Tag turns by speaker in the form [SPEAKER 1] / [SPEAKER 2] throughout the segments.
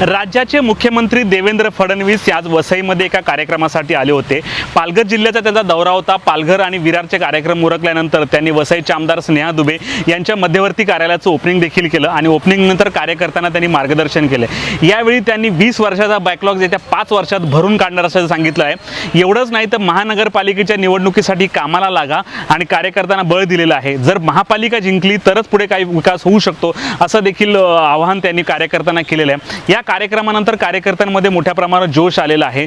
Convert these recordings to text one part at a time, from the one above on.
[SPEAKER 1] राज्याचे मुख्यमंत्री देवेंद्र फडणवीस आज वसईमध्ये एका कार्यक्रमासाठी आले होते. पालघर जिल्ह्याचा त्यांचा दौरा होता. पालघर आणि विरारचे कार्यक्रम उरकल्यानंतर त्यांनी वसईचे आमदार स्नेहा दुबे यांच्या मध्यवर्ती कार्यालयाचं ओपनिंग देखील केलं आणि ओपनिंग नंतर कार्यकर्त्यांना त्यांनी मार्गदर्शन केलं. यावेळी त्यांनी वीस वर्षाचा बॅकलॉग येत्या पाच वर्षात भरून काढणार असं सांगितलं आहे. एवढंच नाही तर महानगरपालिकेच्या निवडणुकीसाठी कामाला लागा आणि कार्यकर्त्यांना बळ दिलेलं आहे. जर महापालिका जिंकली तरच पुढे काही विकास होऊ शकतो असं देखील आवाहन त्यांनी कार्यकर्त्यांना केलेलं आहे. या कार्यक्रमानंतर कार्यकर्त्यांमध्ये मोठ्या प्रमाणात जोश आलेला आहे.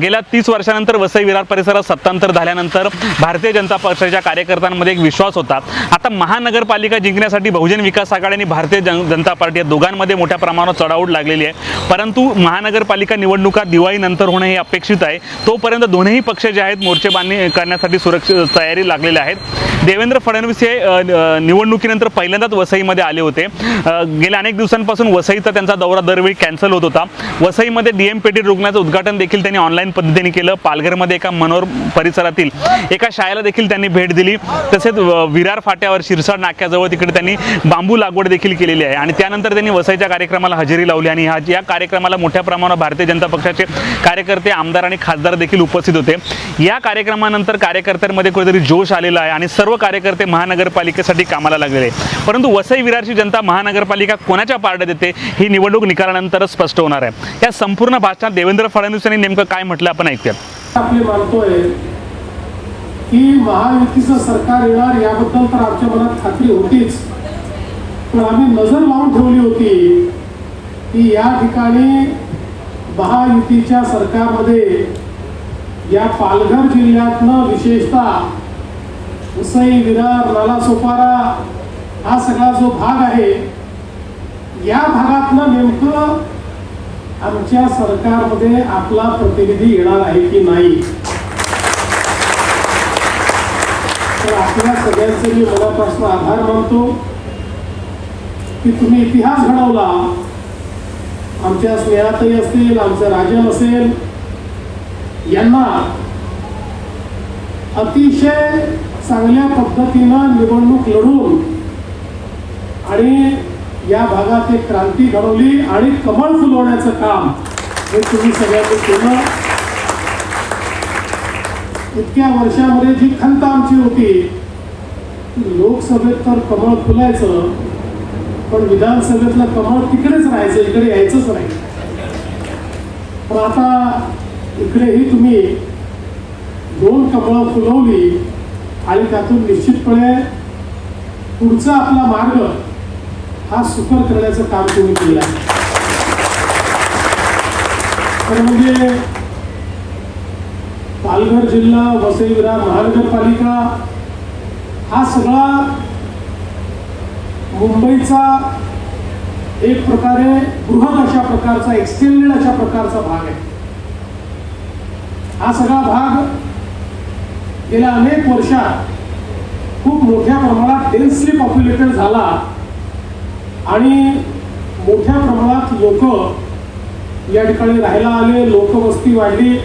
[SPEAKER 1] गेल्या तीस वर्षानंतर वसई विरार परिसरात सत्तांतर झाल्यानंतर भारतीय जनता पक्षाच्या कार्यकर्त्यांमध्ये एक विश्वास होता. आता महानगरपालिका जिंकण्यासाठी बहुजन विकास आघाडी आणि भारतीय जन जनता पार्टी या दोघांमध्ये मोठ्या प्रमाणात चढाओढ लागलेली आहे. परंतु महानगरपालिका निवडणुका दिवाळीनंतर होणं हे अपेक्षित आहे. तोपर्यंत दोन्ही पक्ष जे आहेत मोर्चेबांधणी करण्यासाठी सुरक्षित तयारी लागलेल्या आहेत. देवेंद्र फडणवीस हे निवडणुकीनंतर पहिल्यांदाच वसईमध्ये आले होते. गेल्या अनेक दिवसांपासून वसईचा त्यांचा दौरा दरवेळी कॅन्सल होत होता. वसईमध्ये डीएम रुग्णाचं उद्घाटन देखील त्यांनी ऑनलाईन पद्धतीने केलं. पालघरमध्ये एका मनोर परिसरातील एका शाळेला देखील त्यांनी भेट दिली. तसेच विरार फाट्यावर शिरसाड नाक्याजवळ तिकडे त्यांनी बांबू लागवड देखील केलेली आहे. आणि त्यानंतर त्यांनी वसईच्या कार्यक्रमाला हजेरी लावली. आणि ह्या या कार्यक्रमाला मोठ्या प्रमाणावर भारतीय जनता पक्षाचे कार्यकर्ते आमदार आणि खासदार देखील उपस्थित होते. या कार्यक्रमानंतर कार्यकर्त्यांमध्ये कुठेतरी जोश आलेला आहे आणि सर्व कार्यकर्ते महानगरपालिकेसाठी कामाला लागलेले परंतु वसई विरारची जनता महानगरपालिका कोणाच्या पारड्यात येते ही निवडणूक निकालानंतरच स्पष्ट होणार आहे. या संपूर्ण भाषणात देवेंद्र फडणवीस यांनी नेमकं काय म्हटलं आपण ऐकूयात.
[SPEAKER 2] आपले मानतोय की महायुतीचं सरकार येणार याबद्दल तर आमच्या मनात खात्री होतीच. पण आम्ही नजर लावून ठेवली होती की या ठिकाणी महायुतीच्या सरकारमध्ये या पालघर जिल्ह्यातनं विशेषतः उसई विरार नालासोपारा हा सगळा जो भाग आहे या भागातनं नेमकं आमच्या सरकारमध्ये आपला प्रतिनिधी येणार आहे की नाही? तर आपल्या सगळ्यांचे मी मनापासून आभार मानतो. की तुम्ही इतिहास घडवला. आमच्या स्नेहातही असतील आमचं राजन असेल यांना अतिशय चांगल्या पद्धतीनं निवडणूक लढून आणि या भागात एक क्रांती घडवली आणि कमळ फुलवण्याचं काम हे तुम्ही सगळ्यांनी केलं. इतक्या वर्षामध्ये जी खंत आमची होती लोकसभेत तर कमळ फुलायचं पण विधानसभेतलं कमळ तिकडेच राहायचं इकडे यायचंच नाही. पण आता इकडेही तुम्ही दोन कमळं फुलवली आणि त्यातून निश्चितपणे पुढचा आपला मार्ग हा सुकर करण्याचं काम तुम्ही केलं आहे तर म्हणजे पालघर जिल्हा वसई महानगरपालिका हा सगळा मुंबईचा एक प्रकारे बृहद अशा प्रकारचा एक्सटेंडेड अशा प्रकारचा भाग आहे हा सगळा भाग गेल्या अनेक वर्षात खूप मोठ्या प्रमाणात डेन्सली पॉप्युलेटेड झाला आणि मोठ्या प्रमाणात लोक या ठिकाणी राहायला आले लोकवस्ती वाढली.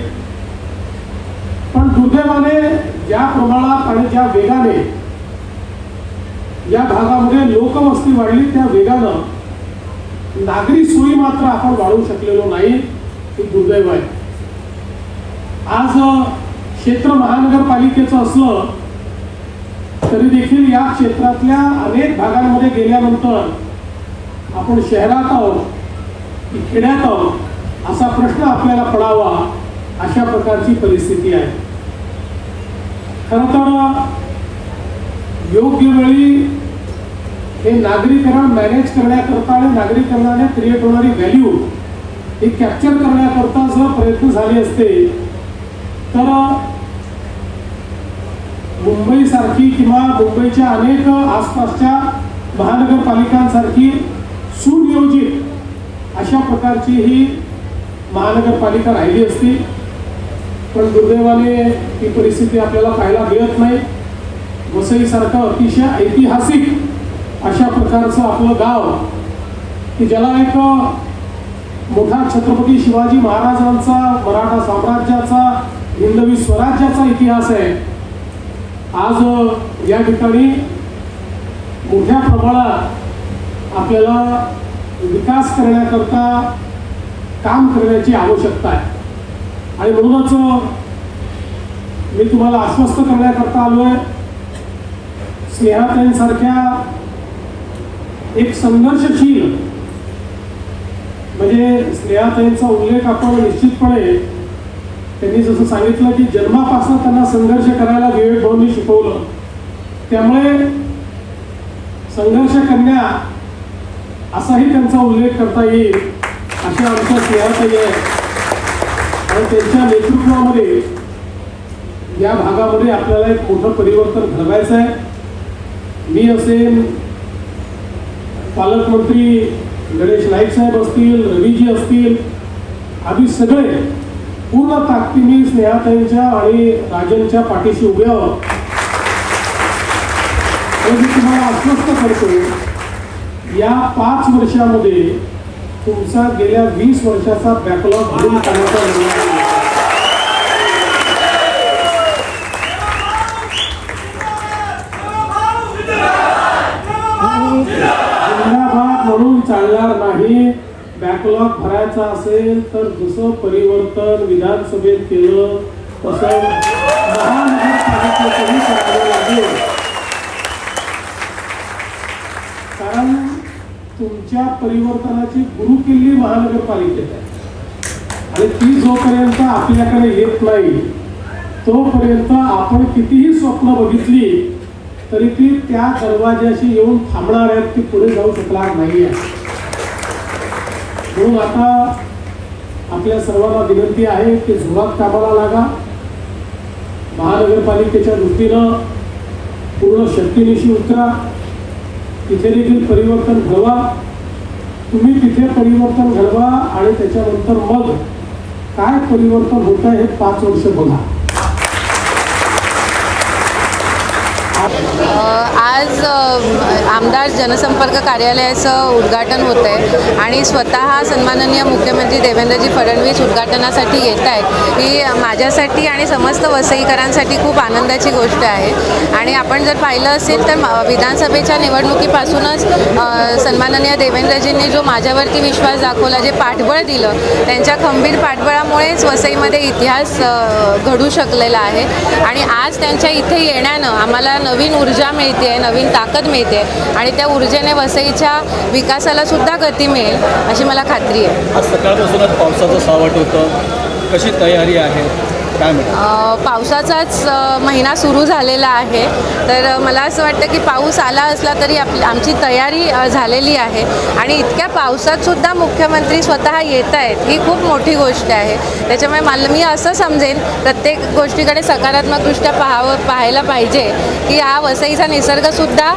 [SPEAKER 2] पण दुर्दैवाने ज्या प्रमाणात आणि ज्या वेगाने या भागामध्ये लोकवस्ती वाढली त्या वेगानं नागरी सोयी मात्र आपण वाढवू शकलेलो नाही. हे दुर्दैव आहे. आज क्षेत्र महानगरपालिकेचं असलं तरी देखील या क्षेत्रातल्या अनेक भागांमध्ये गेल्यानंतर आपण शहरात आहोत की खेड्यात आहोत असा प्रश्न आपल्याला पडावा अशा प्रकारची परिस्थिती आहे. खरं तर योग्य वेळी हे नागरीकरण मॅनेज करण्याकरता आणि नागरीकरणाने क्रिएट होणारी व्हॅल्यू हे कॅप्चर करण्याकरता जर प्रयत्न झाले असते तर मुंबईसारखी किंवा मुंबईच्या अनेक आसपासच्या महानगरपालिकांसारखी सुनियोजित अशा प्रकारची ही महानगरपालिका राहिली असती. पण दुर्दैवाने ही परिस्थिती आपल्याला पाहायला मिळत नाही. वसईसारखं अतिशय ऐतिहासिक अशा प्रकारचं आपलं गाव की ज्याला एक मोठा छत्रपती शिवाजी महाराजांचा मराठा साम्राज्याचा हिंदवी स्वराज्याचा इतिहास आहे. आज या ठिकाणी मोठ्या प्रमाणात आपल्याला विकास करण्याकरता काम करण्याची आवश्यकता आहे. आणि म्हणूनच मी तुम्हाला आश्वस्त करण्याकरता आलोय. स्नेहाताईंसारख्या एक संघर्षशील म्हणजे स्नेहाताईंचा उल्लेख आपण निश्चितपणे त्यांनी जसं सांगितलं की जन्मापासून त्यांना संघर्ष करायला विवेक भाऊंनी शिकवलं. त्यामुळे संघर्ष करण्या असाही त्यांचा उल्लेख करता येईल अशा आमच्या स्नेहाताई आहेत आणि त्यांच्या नेतृत्वामध्ये या भागामध्ये आपल्याला एक मोठं परिवर्तन घडवायचं आहे मी असेल पालकमंत्री गणेश नाईक साहेब असतील रवीजी असतील आम्ही सगळे पूर्ण ताकदीने स्नेहाताईंच्या आणि राजनच्या पाठीशी उभे आहोत. तुम्हाला आश्वस्त करतो या पाच वर्षामध्ये तुमचा गेल्या वीस वर्षाचा बॅकलॉग भरून काढायचा आहे. म्हणून चालणार नाही बॅकलॉग भरायचा असेल तर जसं परिवर्तन विधानसभेत केलं तसं महानगरपालिकेतही करावं लागेल कारण तुमच्या परिवर्तनाची गुरुकिल्ली महानगरपालिकेत आहे. आणि ती जोपर्यंत आपल्याकडे येत नाही तोपर्यंत आपण कितीही स्वप्न बघितली तरी ती त्या दरवाज्याशी येऊन थांबणार आहेत ती पुढे जाऊ शकणार नाही आहे. म्हणून आता आपल्या सर्वांना विनंती आहे की जोरात कामाला लागा. महानगरपालिकेच्या दृष्टीनं पूर्ण शक्तीनिशी उतरा. तिथे देखील परिवर्तन घडवा. तुम्ही तिथे परिवर्तन घडवा आणि त्याच्यानंतर मग काय परिवर्तन होत आहे हे पाच वर्ष बघा.
[SPEAKER 3] आज आमदार जनसंपर्क कार्यालयाचं उद्घाटन होतं आहे आणि स्वतः सन्माननीय मुख्यमंत्री देवेंद्रजी फडणवीस उद्घाटनासाठी येत आहेत ही माझ्यासाठी आणि समस्त वसईकरांसाठी खूप आनंदाची गोष्ट आहे. आणि आपण जर पाहिलं असेल तर विधानसभेच्या निवडणुकीपासूनच सन्माननीय देवेंद्रजींनी जो माझ्यावरती विश्वास दाखवला जे पाठबळ दिलं त्यांच्या खंबीर पाठबळामुळेच वसईमध्ये इतिहास घडू शकलेला आहे. आणि आज त्यांच्या इथे येण्यानं आम्हाला नवीन ऊर्जा मिळते. नवीन ताकद मिळते आणि त्या ऊर्जेने वसईच्या विकासाला सुद्धा गती मिळेल अशी मला खात्री आहे.
[SPEAKER 4] आज सकाळपासूनच पावसाचं सावट होतं. कशी तयारी आहे?
[SPEAKER 3] पावसाचाच महिना सुरू झालेला आहे. तर मला असं वाटतं की पाऊस आला असला तरी आपली आमची तयारी झालेली आहे. आणि इतक्या पावसात सुद्धा मुख्यमंत्री स्वतः येत आहेत ही खूप मोठी गोष्ट आहे. त्याच्यामुळे मला मी असं समजेन प्रत्येक गोष्टीकडे सकारात्मकदृष्ट्या पाहावं पाहायला पाहिजे की हा वसईचा निसर्गसुद्धा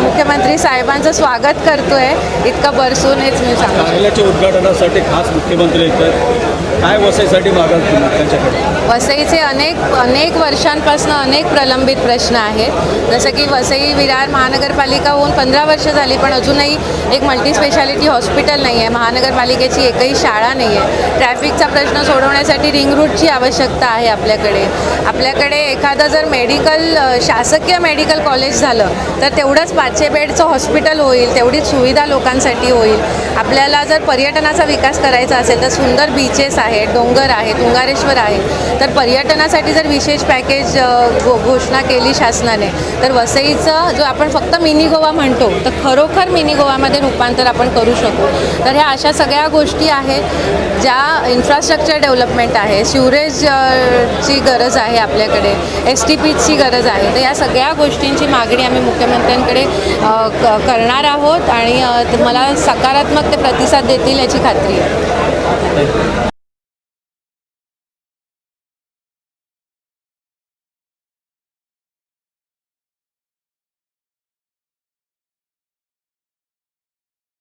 [SPEAKER 3] मुख्यमंत्री साहेबांचं स्वागत करतोय. इतकं बरसून हेच मी सांगू शकते.
[SPEAKER 4] कार्यालयाच्या उद्घाटनासाठी खास मुख्यमंत्री येत आहेत. काय वसईसाठी मागाल तुम्ही त्यांच्याकडे?
[SPEAKER 3] वसईचे अनेक अनेक वर्षांपासून अनेक प्रलंबित प्रश्न आहेत. जसं की वसई विरार महानगरपालिका होऊन पंधरा वर्ष झाली पण अजूनही एक मल्टी स्पेशालिटी हॉस्पिटल नाही आहे. महानगरपालिकेची एकही शाळा नाही आहे. ट्रॅफिकचा प्रश्न सोडवण्यासाठी रिंग रूटची आवश्यकता आहे आपल्याकडे. आपल्याकडे एखादं जर मेडिकल शासकीय मेडिकल कॉलेज झालं तर तेवढंच पाचशे बेडचं हॉस्पिटल होईल तेवढीच सुविधा लोकांसाठी होईल. आपल्याला जर पर्यटनाचा विकास करायचा असेल तर सुंदर बीचेस आहेत. आहे डोंगर आहे तुंगारेश्वर आहे. तर पर्यटनासाठी जर विशेष पॅकेज घो घोषणा केली शासनाने तर वसईचं जो आपण फक्त मिनी गोवा म्हणतो तर खरोखर मिनी गोवामध्ये रूपांतर आपण करू शकू. तर ह्या अशा सगळ्या गोष्टी आहेत ज्या इन्फ्रास्ट्रक्चर डेव्हलपमेंट आहे सिवरेज ची गरज आहे आपल्याकडे एस टी पीची गरज आहे. तर या सगळ्या गोष्टींची मागणी आम्ही मुख्यमंत्र्यांकडे क- करणार आहोत आणि मला सकारात्मक ते प्रतिसाद देतील याची खात्री आहे.